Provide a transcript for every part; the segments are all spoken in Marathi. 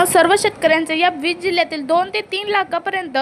मित्रांनो सर्व शेतकऱ्यांचे या वीज जिल्ह्यातील दोन ते तीन लाखापर्यंत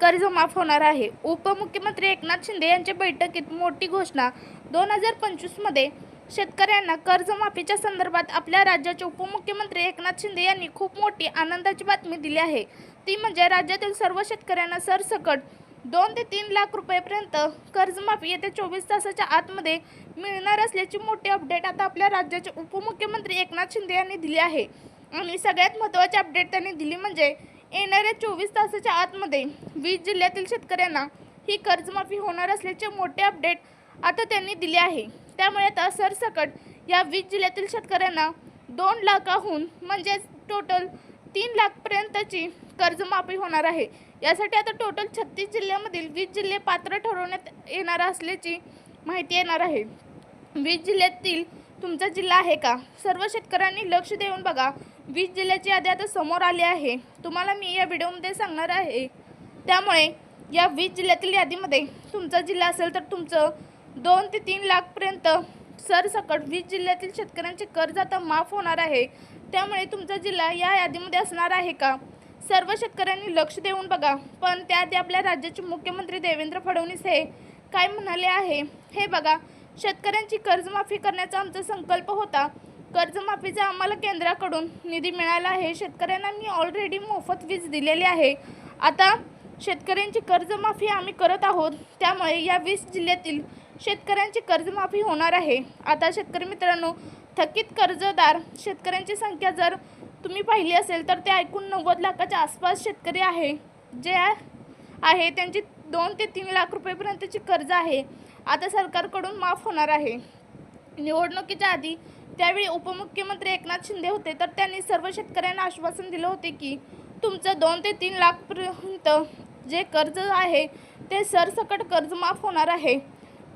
कर्ज माफ होणार आहे. उपमुख्यमंत्री एकनाथ शिंदे यांच्या बैठकीत मोठी घोषणा दोन हजार पंचवीसमध्ये शेतकऱ्यांना कर्जमाफीच्या संदर्भात आपल्या राज्याचे उपमुख्यमंत्री एकनाथ शिंदे यांनी खूप मोठी आनंदाची बातमी दिली आहे. ती म्हणजे राज्यातील सर्व शेतकऱ्यांना सरसकट दोन ते तीन लाख रुपयेपर्यंत कर्जमाफी येत्या चोवीस तासाच्या आतमध्ये मिळणार असल्याची मोठी अपडेट आता आपल्या राज्याचे उपमुख्यमंत्री एकनाथ शिंदे यांनी दिली आहे. आणि सगळ्यात महत्त्वाची अपडेट त्यांनी दिली म्हणजे येणाऱ्या चोवीस तासाच्या आतमध्ये वीस जिल्ह्यातील शेतकऱ्यांना ही कर्जमाफी होणार असल्याचे मोठे अपडेट आता त्यांनी दिले आहे. त्यामुळे आता सरसकट या वीस जिल्ह्यातील शेतकऱ्यांना दोन लाखाहून म्हणजेच टोटल तीन लाखपर्यंतची कर्जमाफी होणार आहे. यासाठी आता टोटल छत्तीस जिल्ह्यामधील वीस जिल्हे पात्र ठरवण्यात येणार असल्याची माहिती येणार आहे. वीस जिल्ह्यातील तुमचा जिल्हा आहे का? सर्व शेतकऱ्यांनी लक्ष देऊन बघा. वीस जिल्ह्याची यादी आता समोर आली आहे. तुम्हाला मी या व्हिडिओमध्ये सांगणार आहे. त्यामुळे या वीस जिल्ह्यातील यादीमध्ये तुमचा जिल्हा असेल तर तुमचं दोन ते तीन लाखपर्यंत सरसकट वीस जिल्ह्यातील शेतकऱ्यांचे कर्ज आता माफ होणार आहे. त्यामुळे तुमचा जिल्हा या यादीमध्ये असणार आहे का? सर्व शेतकऱ्यांनी लक्ष देऊन बघा. पण त्याआधी आपल्या राज्याचे मुख्यमंत्री देवेंद्र फडणवीस हे काय म्हणाले आहे? हे बघा. शेतकऱ्यांची कर्जमाफी करण्याचा आमचा संकल्प होता. कर्जमाफीचा आम्हाला केंद्राकडून निधी मिळाला आहे. शेतकऱ्यांना मी ऑलरेडी मोफत वीज दिलेली आहे. आता शेतकऱ्यांची कर्जमाफी आम्ही करत आहोत. त्यामुळे या वीस जिल्ह्यातील शेतकऱ्यांची कर्जमाफी होणार आहे. आता शेतकरी मित्रांनो थकीत कर्जदार शेतकऱ्यांची संख्या जर तुम्ही पाहिली असेल तर ते ऐकून नव्वद लाखाच्या आसपास शेतकरी आहे. जे आहे त्यांची दोन ते तीन लाख रुपयेपर्यंतची कर्ज आहे. आता सरकारकडून माफ होणार आहे. निवडणुकीच्या आधी त्यावेळी उपमुख्यमंत्री एकनाथ शिंदे होते तर त्यांनी सर्व शेतकऱ्यांना आश्वासन दिलं होते की तुमचं दोन ते तीन लाखपर्यंत जे कर्ज आहे ते सरसकट कर्ज माफ होणार आहे.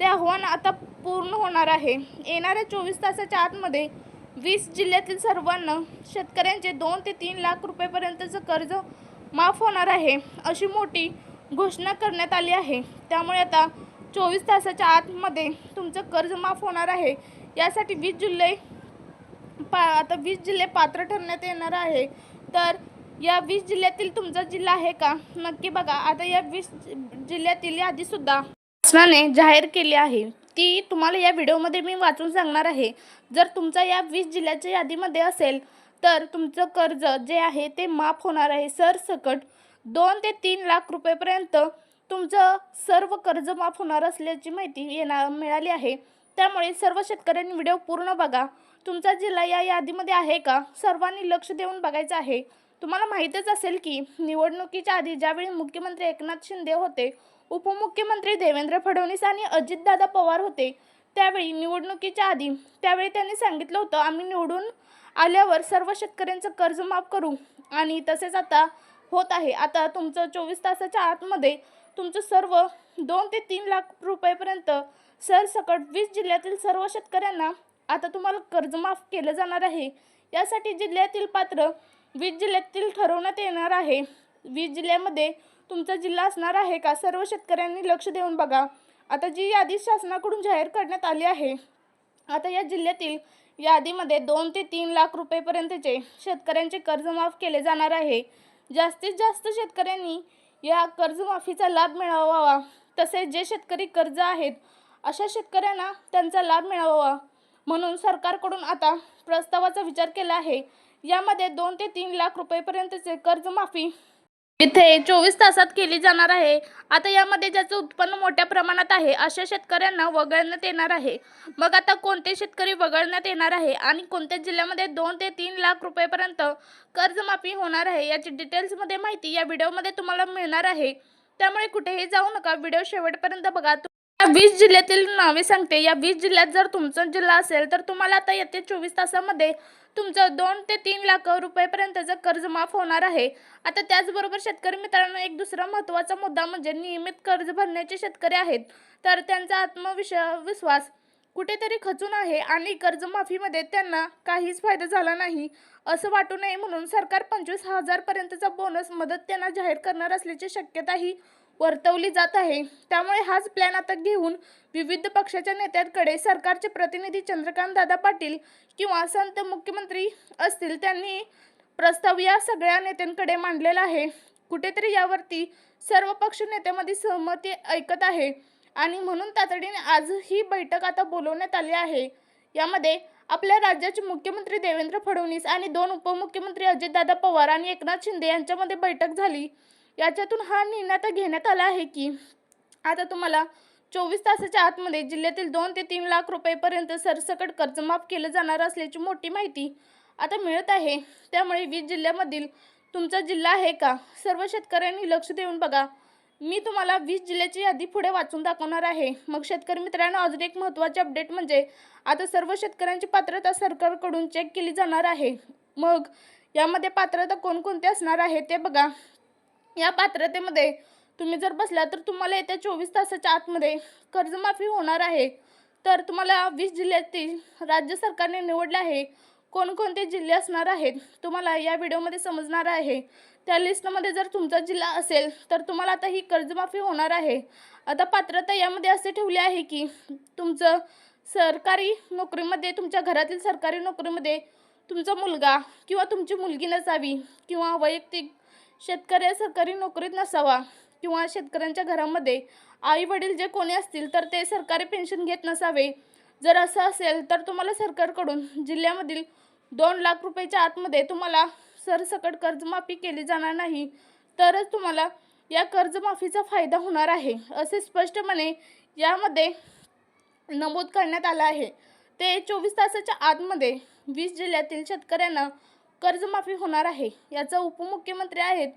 ते आव्हान आता पूर्ण होणार आहे. येणाऱ्या चोवीस तासाच्या आतमध्ये वीस जिल्ह्यातील सर्वांना शेतकऱ्यांचे दोन ते तीन लाख रुपयेपर्यंतचं कर्ज माफ होणार आहे अशी मोठी घोषणा करण्यात आली आहे. त्यामुळे आता चोवीस तासाच्या आतमध्ये तुमचं कर्ज माफ होणार आहे. यासाठी वीस जिल्हे पा आता वीस जिल्हे पात्र ठरण्यात येणार आहे. तर या वीस जिल्ह्यातील तुमचा जिल्हा आहे का? नक्की बघा. आता या वीस जिल्ह्यातील यादीसुद्धा शासनाने जाहीर केली आहे. ती तुम्हाला या व्हिडिओमध्ये मी वाचून सांगणार आहे. जर तुमचा या वीस जिल्ह्याच्या यादीमध्ये असेल तर तुमचं कर्ज जे आहे ते माफ होणार आहे. सरसकट दोन ते तीन लाख रुपयेपर्यंत तुमचं सर्व कर्ज माफ होणार असल्याची माहिती येणार मिळाली आहे. त्यामुळे सर्व शेतकऱ्यांनी व्हिडिओ पूर्ण बघा. तुमचा जिल्हा या यादीमध्ये आहे का? सर्वांनी लक्ष देऊन बघायचं आहे. तुम्हाला माहीतच असेल की निवडणुकीच्या आधी ज्यावेळी मुख्यमंत्री एकनाथ शिंदे होते उपमुख्यमंत्री देवेंद्र फडणवीस आणि अजितदादा पवार होते त्यावेळी निवडणुकीच्या आधी त्यावेळी त्यांनी सांगितलं होतं आम्ही निवडून आल्यावर सर्व शेतकऱ्यांचं कर्ज माफ करू. आणि तसेच आता होत आहे. आता तुमचं चोवीस तासाच्या आतमध्ये तुमचं सर्व दोन ते तीन लाख रुपयेपर्यंत सरसकट वीस जिल्ह्यातील सर्व शेतकऱ्यांना आता तुम्हाला कर्ज माफ केलं जाणार आहे. यासाठी जिल्ह्यातील पात्र वीस जिल्ह्यातील ठरवण्यात येणार आहे. वीस जिल्ह्यामध्ये तुमचा जिल्हा असणार आहे का? सर्व शेतकऱ्यांनी लक्ष देऊन बघा. आता जी यादी शासनाकडून जाहीर करण्यात आली आहे आता या जिल्ह्यातील यादीमध्ये दोन ते तीन लाख रुपयेपर्यंतचे शेतकऱ्यांचे कर्ज माफ केले जाणार आहे. जास्तीत जास्त शेतकऱ्यांनी या कर्जमाफीचा लाभ मिळावावा तसेच जे शेतकरी कर्ज आहेत अशा शेतकऱ्यांना त्यांचा लाभ मिळावा. म्हणून सरकारकडून आता प्रस्तावाचा विचार केला आहे. यामध्ये दोन ते तीन लाख रुपयेपर्यंतचे कर्जमाफी इथे चोवीस तासात केली जाणार आहे. आता यामध्ये ज्याचं उत्पन्न मोठ्या प्रमाणात आहे अशा शेतकऱ्यांना वगळण्यात येणार आहे. मग आता कोणते शेतकरी वगळण्यात येणार आहे आणि कोणत्या जिल्ह्यामध्ये दोन ते तीन लाख रुपयेपर्यंत कर्जमाफी होणार आहे याची डिटेल्समध्ये माहिती या व्हिडिओमध्ये तुम्हाला मिळणार आहे. त्यामुळे कुठेही जाऊ नका व्हिडिओ शेवटपर्यंत बघा. या वीस जिल्ह्यातील नावे सांगते. या वीस जिल्ह्यात जर तुमचा जिल्हा असेल तर तुम्हाला आता येत्या चोवीस तासामध्ये तुमचं दोन ते तीन लाख रुपयेपर्यंतचं कर्ज माफ होणार आहे. आता त्याचबरोबर शेतकरी मित्रांनो एक दुसरा महत्त्वाचा मुद्दा म्हणजे नियमित कर्ज भरण्याचे शेतकरी आहेत. तर त्यांचा आत्मविश विश्वास कुठेतरी खचून आहे आणि कर्जमाफीमध्ये त्यांना काहीच फायदा झाला नाही असं वाटू नये म्हणून सरकार पंचवीस हजारपर्यंतचा बोनस मदत त्यांना जाहीर करणार असल्याची शक्यताही वर्तवली जात आहे. त्यामुळे हाच प्लॅन आता घेऊन विविध पक्षाच्या नेत्यांकडे सरकारचे प्रतिनिधी चंद्रकांत दादा पाटील किंवा संत मुख्यमंत्री असतील त्यांनी प्रस्ताव या सगळ्या नेत्यांकडे मांडलेला आहे. कुठेतरी यावरती सर्व पक्ष नेत्यामध्ये सहमती ऐकत आहे आणि म्हणून तातडीने आज ही बैठक आता बोलवण्यात आली आहे. यामध्ये आपल्या राज्याचे मुख्यमंत्री देवेंद्र फडणवीस आणि दोन उपमुख्यमंत्री अजितदादा पवार आणि एकनाथ शिंदे यांच्यामध्ये बैठक झाली. याच्यातून हा निर्णय आता घेण्यात आला आहे की आता तुम्हाला चोवीस तासाच्या आतमध्ये जिल्ह्यातील दोन ते तीन लाख रुपयेपर्यंत सरसकट कर्ज माफ केलं जाणार असल्याची मोठी माहिती आता मिळत आहे. त्यामुळे वीज जिल्ह्यामधील तुमचा जिल्हा आहे का? सर्व शेतकऱ्यांनी लक्ष देऊन बघा. मी तुम्हाला वीस जिल्ह्याची यादी पुढे वाचून दाखवणार आहे. मग शेतकरी मित्रांनो अजून एक महत्त्वाचे अपडेट म्हणजे आता सर्व शेतकऱ्यांची पात्रता सरकारकडून चेक केली जाणार आहे. मग यामध्ये पात्रता कोणकोणते असणार आहे ते बघा. या पात्रतेमध्ये तुम्ही जर बसला तर तुम्हाला येत्या चोवीस तासाच्या आतमध्ये कर्जमाफी होणार आहे. तर तुम्हाला वीस जिल्ह्यातील राज्य सरकारने निवडले आहे. कोणकोणते जिल्हे असणार आहेत तुम्हाला या व्हिडिओमध्ये समजणार आहे. त्या लिस्टमध्ये जर तुमचा जिल्हा असेल तर तुम्हाला आता ही कर्जमाफी होणार आहे. आता पात्रता यामध्ये असे ठेवले आहे की तुमचं सरकारी नोकरीमध्ये तुमच्या घरातील सरकारी नोकरीमध्ये तुमचा मुलगा किंवा तुमची मुलगी नसावी किंवा वैयक्तिक शेतकरी सरकारी नोकरीत नसावा किंवा शेतकऱ्यांच्या घरामध्ये आई वडील जे कोणी असतील तर ते सरकारी पेन्शन घेत नसावे. जर असं असेल तर तुम्हाला सरकारकडून जिल्ह्यामधील दोन लाख रुपयाच्या आतमध्ये तुम्हाला सरसकट कर्जमाफी केली जाणार नाही तरच तुम्हाला या कर्जमाफीचा फायदा होणार आहे असे स्पष्टपणे यामध्ये नमूद करण्यात आलं आहे. ते चोवीस तासाच्या आतमध्ये वीस जिल्ह्यातील शेतकऱ्यांना कर्जमाफी होणार आहे. याचा उपमुख्यमंत्री आहेत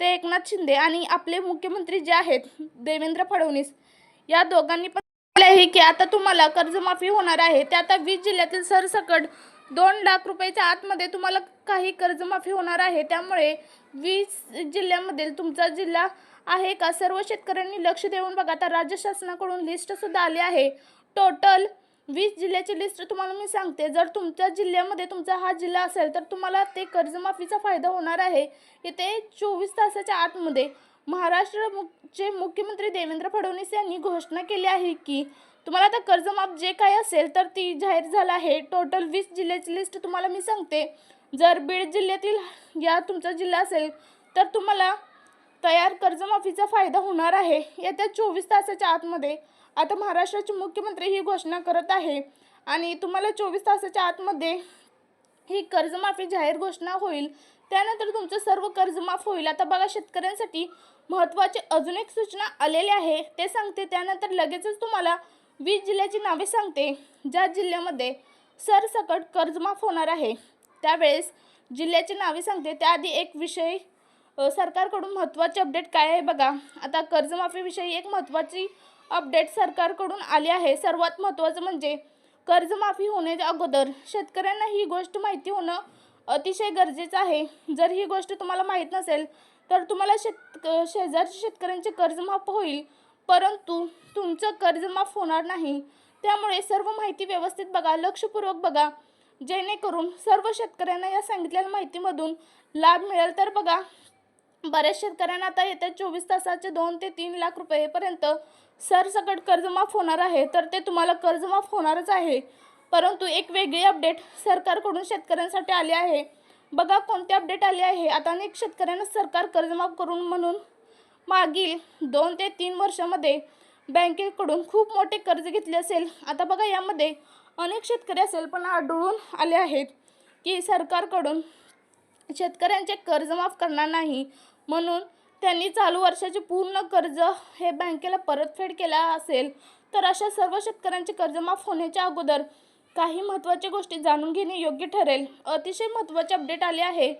ते एकनाथ शिंदे आणि आपले मुख्यमंत्री जे आहेत देवेंद्र फडणवीस. या दोघांनी पण आहे की आता तुम्हाला कर्जमाफी होणार आहे. ते आता वीस जिल्ह्यातील सरसकट दोन लाख रुपयाच्या आतमध्ये तुम्हाला काही कर्जमाफी होणार आहे. त्यामुळे वीस जिल्ह्यामधील तुमचा जिल्हा आहे का? सर्व शेतकऱ्यांनी लक्ष देऊन बघा. आता राज्य शासनाकडून लिस्टसुद्धा आली आहे. टोटल वीस जिल्ह्याची लिस्ट तुम्हाला मी सांगते. जर तुमच्या जिल्ह्यामध्ये तुमचा हा जिल्हा असेल तर तुम्हाला ते कर्जमाफीचा फायदा होणार आहे. येथे चोवीस तासाच्या आतमध्ये महाराष्ट्र चे मुख्यमंत्री देवेंद्र फडणवीस यांनी घोषणा केली आहे की तुम्हाला आता कर्जमाफ जे काही असेल तर ती जाहीर झालं आहे. टोटल वीस जिल्ह्याची लिस्ट तुम्हाला मी सांगते. जर बीड जिल्ह्यातील या तुमचा जिल्हा असेल तर तुम्हाला तयार कर्जमाफीचा फायदा होणार आहे. येत्या चोवीस तासाच्या आतमध्ये आता महाराष्ट्राचे मुख्यमंत्री ही घोषणा करत आहे. आणि तुम्हाला चोवीस तासाच्या आतमध्ये ही कर्जमाफी जाहीर घोषणा होईल. त्यानंतर तुमचं सर्व कर्ज माफ होईल. आता बघा शेतकऱ्यांसाठी महत्त्वाचे अजून एक सूचना आलेले आहे. ते सांगते. त्यानंतर लगेचच तुम्हाला वीस जिल्ह्याची नावे सांगते. ज्या जिल्ह्यामध्ये सरसकट कर्जमाफ होणार आहे त्यावेळेस जिल्ह्याची नावे सांगते. त्याआधी एक विषय सरकारकडून महत्त्वाचे अपडेट काय आहे बघा. आता कर्जमाफीविषयी एक महत्त्वाची अपडेट सरकारकडून आली आहे. सर्वात महत्त्वाचं म्हणजे कर्जमाफी होण्याच्या अगोदर शेतकऱ्यांना ही गोष्ट माहिती होणं अतिशय गरजेचं आहे. जर ही गोष्ट तुम्हाला माहीत नसेल तर तुम्हाला शेत शेजारच्या शेतकऱ्यांचे कर्ज माफ होईल परंतु तुमचं कर्ज माफ होणार नाही. त्यामुळे सर्व माहिती व्यवस्थित बघा लक्षपूर्वक बघा. जेणेकरून सर्व शेतकऱ्यांना या सांगितलेल्या माहितीमधून लाभ मिळेल. तर बघा बऱ्याच शेतकऱ्यांना आता येत्या चोवीस तासाचे दोन ते तीन लाख रुपयेपर्यंत सरसकट कर्जमाफ होणार आहे तर ते तुम्हाला कर्जमाफ होणारच आहे. परंतु एक वेगळी अपडेट सरकारकडून शेतकऱ्यांसाठी आली आहे. बघा कोणते अपडेट आले आहे. आता अनेक शेतकऱ्यांना सरकार कर्जमाफ करून म्हणून मागील दोन ते तीन वर्षामध्ये बँकेकडून खूप मोठे कर्ज घेतले असेल. आता बघा यामध्ये अनेक शेतकरी असेल पण आढळून आले आहेत की सरकारकडून शेतकऱ्यांचे कर्ज माफ करणार नाही म्हणून त्यांनी चालू वर्षाचे पूर्ण कर्ज हे बँकेला परतफेड केला असेल तर अशा सर्व शेतकऱ्यांचे कर्ज माफ होण्याच्या अगोदर काही महत्त्वाच्या गोष्टी जाणून घेणे योग्य ठरेल. अतिशय महत्त्वाचे अपडेट आले आहे.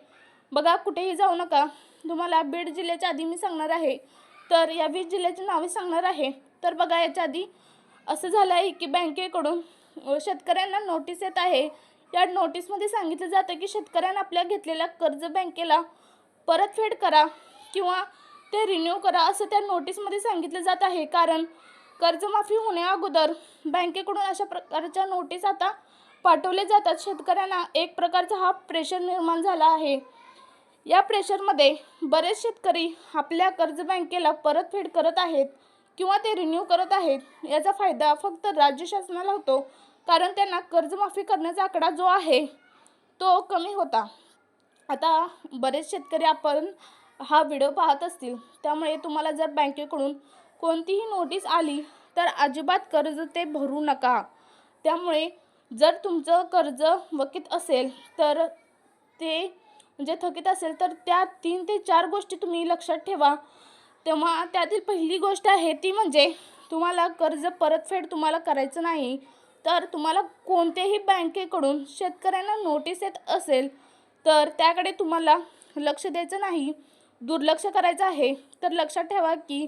बघा कुठेही जाऊ नका. तुम्हाला बीड जिल्ह्याच्या आधी मी सांगणार आहे. तर या वीस जिल्ह्याची नावे सांगणार आहे. तर बघा याच्या आधी असं झालं आहे की बँकेकडून शेतकऱ्यांना नोटीस येत आहे. या नोटीसमध्ये सांगितलं जातं की शेतकऱ्यांना आपल्या घेतलेल्या कर्ज बँकेला परतफेड करा. किंवा ते रिन्यू करा असं त्या नोटीसमध्ये सांगितलं जात आहे. कारण कर्जमाफी होण्याअगोदर बँकेकडून अशा प्रकारच्या नोटीस आता पाठवले जातात. शेतकऱ्यांना एक प्रकारचा हा प्रेशर निर्माण झाला आहे. या प्रेशरमध्ये बरेच शेतकरी आपल्या कर्ज बँकेला परतफेड करत आहेत किंवा ते रिन्यू करत आहेत याचा फायदा फक्त राज्य शासनाला होतो. कारण त्यांना कर्जमाफी करण्याचा आकडा जो आहे तो कमी होता. आता बरेच शेतकरी आपण हा व्हिडिओ पाहत असतील त्यामुळे तुम्हाला जर बँकेकडून कोणतीही नोटीस आली तर अजिबात कर्ज ते भरू नका. त्यामुळे जर तुमचं कर्ज वकीत असेल तर ते म्हणजे थकीत असेल तर त्या तीन ते चार गोष्टी तुम्ही लक्षात ठेवा. तेव्हा त्यातील पहिली गोष्ट आहे ती म्हणजे तुम्हाला कर्ज परतफेड तुम्हाला करायचं नाही तर तुम्हाला कोणत्याही बँकेकडून शेतकऱ्यांना नोटीस येत असेल तर त्याकडे तुम्हाला लक्ष द्यायचं नाही. दुर्लक्ष करायचं आहे तर लक्षात ठेवा की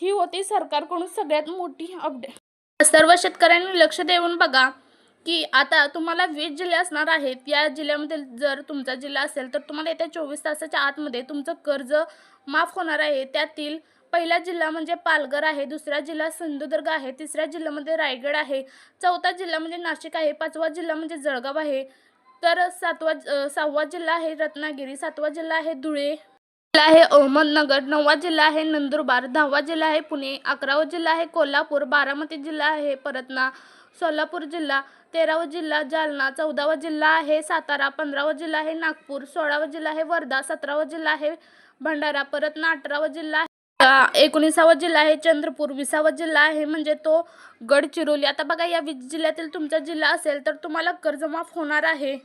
ही होती सरकारकडून सगळ्यात मोठी अपडेट सर्व शेतकऱ्यांनी लक्ष देऊन बघा की आता तुम्हाला वीस जिल्हे असणार आहेत. या जिल्ह्यामध्ये जर तुमचा जिल्हा असेल तर तुम्हाला येत्या चोवीस तासाच्या आतमध्ये तुमचं कर्ज माफ होणार आहे. त्यातील पहिला जिल्हा म्हणजे पालघर आहे दुसरा जिल्हा सिंधुदुर्ग आहे तिसऱ्या जिल्ह्यामध्ये म्हणजे रायगड आहे चौथा जिल्हा म्हणजे नाशिक आहे पाचवा जिल्हा म्हणजे जळगाव आहे तर सातवा सहावा जिल्हा आहे रत्नागिरी सातवा जिल्हा आहे धुळे जिल्हा आहे अहमदनगर नववा जिल्हा आहे नंदुरबार दहावा जिल्हा आहे पुणे अकरावा जिल्हा आहे कोल्हापूर बारामती जिल्हा आहे परतना सोलापूर जिल्हा तेरावा जिल्हा जालना चौदावा जिल्हा आहे सातारा पंधरावा जिल्हा आहे नागपूर सोळावा जिल्हा आहे वर्धा सतरावा जिल्हा आहे भंडारा परतना अठरावा जिल्हा आहे एकोणीसावा जिल्हा आहे चंद्रपूर विसावा जिल्हा आहे म्हणजे तो गडचिरोली आता बघा या वीस जिल्ह्यातील तुमचा जिल्हा असेल तर तुम्हाला कर्जमाफ होणार आहे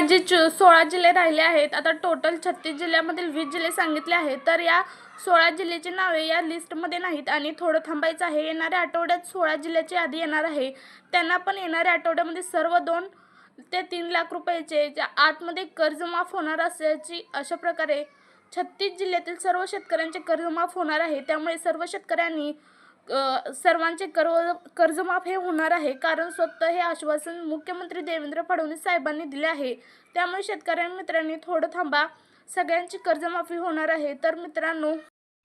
जे सोळा जिल्हे राहिले आहेत आता टोटल छत्तीस जिल्ह्यामधील वीस जिल्हे सांगितले आहेत तर या सोळा जिल्ह्याची नावे या लिस्टमध्ये नाहीत आणि थोडं थांबायचं आहे. येणाऱ्या आठवड्यात सोळा जिल्ह्याची यादी येणार आहे. त्यांना पण येणाऱ्या आठवड्यामध्ये सर्व दोन ते तीन लाख रुपयाचे ज्या आतमध्ये कर्जमाफ होणार असल्याची अशा प्रकारे छत्तीस जिल्ह्यातील सर्व शेतकऱ्यांचे कर्जमाफ होणार आहे. त्यामुळे सर्व शेतकऱ्यांनी सर्वांचे कर्व कर्जमाफ हे होणार आहे. कारण स्वतः हे आश्वासन मुख्यमंत्री देवेंद्र फडणवीस साहेबांनी दिले आहे. त्यामुळे शेतकऱ्यांनी मित्रांनी थोडं थांबा. सगळ्यांची कर्जमाफी होणार आहे. तर मित्रांनो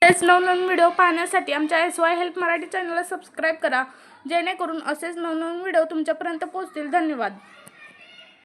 असेच नवनवीन व्हिडिओ पाहण्यासाठी आमच्या एस वाय हेल्प मराठी चॅनलला सबस्क्राईब करा. जेणेकरून असेच नवनवीन व्हिडिओ तुमच्यापर्यंत पोहोचतील. धन्यवाद.